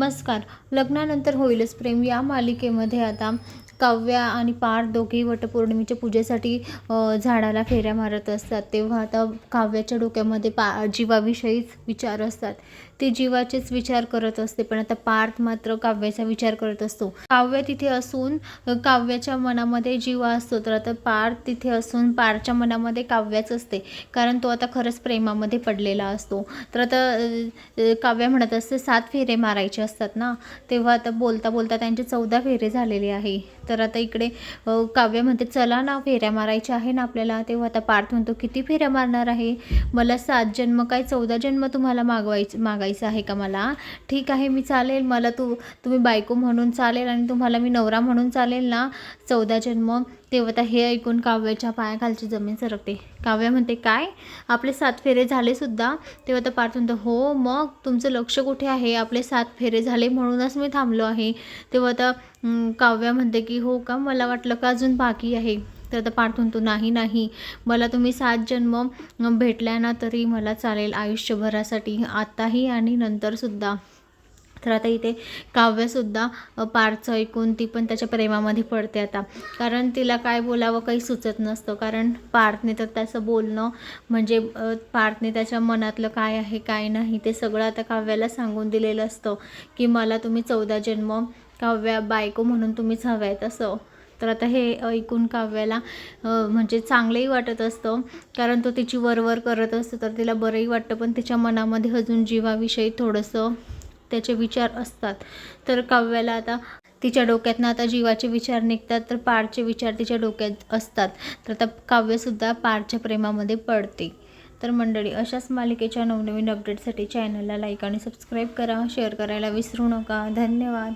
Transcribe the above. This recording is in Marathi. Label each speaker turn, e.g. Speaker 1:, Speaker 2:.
Speaker 1: नमस्कार. लग्नानंतर होईलच प्रेम. या मालिकेमध्ये आता काव्या आणि पार दोघेही वटपौर्णिमेच्या पूजेसाठी झाडाला फेऱ्या मारत असतात. तेव्हा आता काव्याच्या डोक्यामध्ये पा जीवाविषयीच विचार असतात. ती जीवाचेच विचार करत असते पण आता पार्थ मात्र काव्याचा विचार करत असतो. काव्य तिथे असून काव्याच्या मनामध्ये जीव असतो तर आता पार्थ तिथे असून पारच्या मनामध्ये काव्याच असते कारण तो आता खरंच प्रेमामध्ये पडलेला असतो. तर आता काव्य म्हणत असते सात फेरे मारायचे असतात ना तेव्हा आता बोलता बोलता त्यांचे चौदा फेरे झालेले आहे. तर आता इकडे काव्य म्हणते चला ना फेऱ्या मारायच्या आहे ना आपल्याला. तेव्हा आता पार्थ म्हणतो किती फेऱ्या मारणार आहे? मला सात जन्म काय चौदा जन्म तुम्हाला मागवायचं मागायचं आहे का मला? ठीक आहे मी चालेल. मला तू तुम्ही बायको म्हणून चालेल आणि तुम्हाला मी नवरा म्हणून चालेल ना? चौदा जन्म. तेव्हा तर हे ऐकून काव्याच्या पायाखालची जमीन सरकते. काव्य म्हणते काय? आपले सात फेरे झाले सुद्धा? तेव्हा तर पार्थ म्हणतो हो मग? तुमचं लक्ष कुठे आहे? आपले सात फेरे झाले म्हणूनच मी थांबलो आहे. तेव्हा तर काव्या काव्य म्हणते की हो का? मला वाटलं का अजून बाकी आहे? तर आता पार्थ म्हणतो नाही नाही. मला तुम्ही सात जन्म भेटल्या ना तरी मला चालेल आयुष्यभरासाठी आत्ताही आणि नंतरसुद्धा. तर आता इथे काव्यसुद्धा पारचं ऐकून ती पण त्याच्या प्रेमामध्ये पडते आता. कारण तिला काय बोलावं काही सुचत नसतं. कारण पार्थने तर त्याचं बोलणं म्हणजे पार्थने त्याच्या मनातलं काय आहे काय नाही ते सगळं आता काव्याला सांगून दिलेलं असतं की मला तुम्ही चौदा जन्म काव्या बायको म्हणून तुम्हीच हवं आहेत असं. तर आता हे ऐकून काव्याला म्हणजे चांगलंही वाटत असतं. कारण तो तिची वरवर करत असतो तर तिला बरंही वाटतं. पण तिच्या मनामध्ये अजून जीवाविषयी थोडंसं त्याचे विचार असतात. तर काव्याला आता तिच्या डोक्यातनं आता जीवाचे विचार निघतात तर पारचे विचार तिच्या डोक्यात असतात. तर आता काव्यसुद्धा पारच्या प्रेमामध्ये पडते. तर मंडळी अशाच मालिकेच्या नवनवीन अपडेटसाठी चॅनलला लाईक आणि सबस्क्राईब करा. शेअर करायला विसरू नका. धन्यवाद.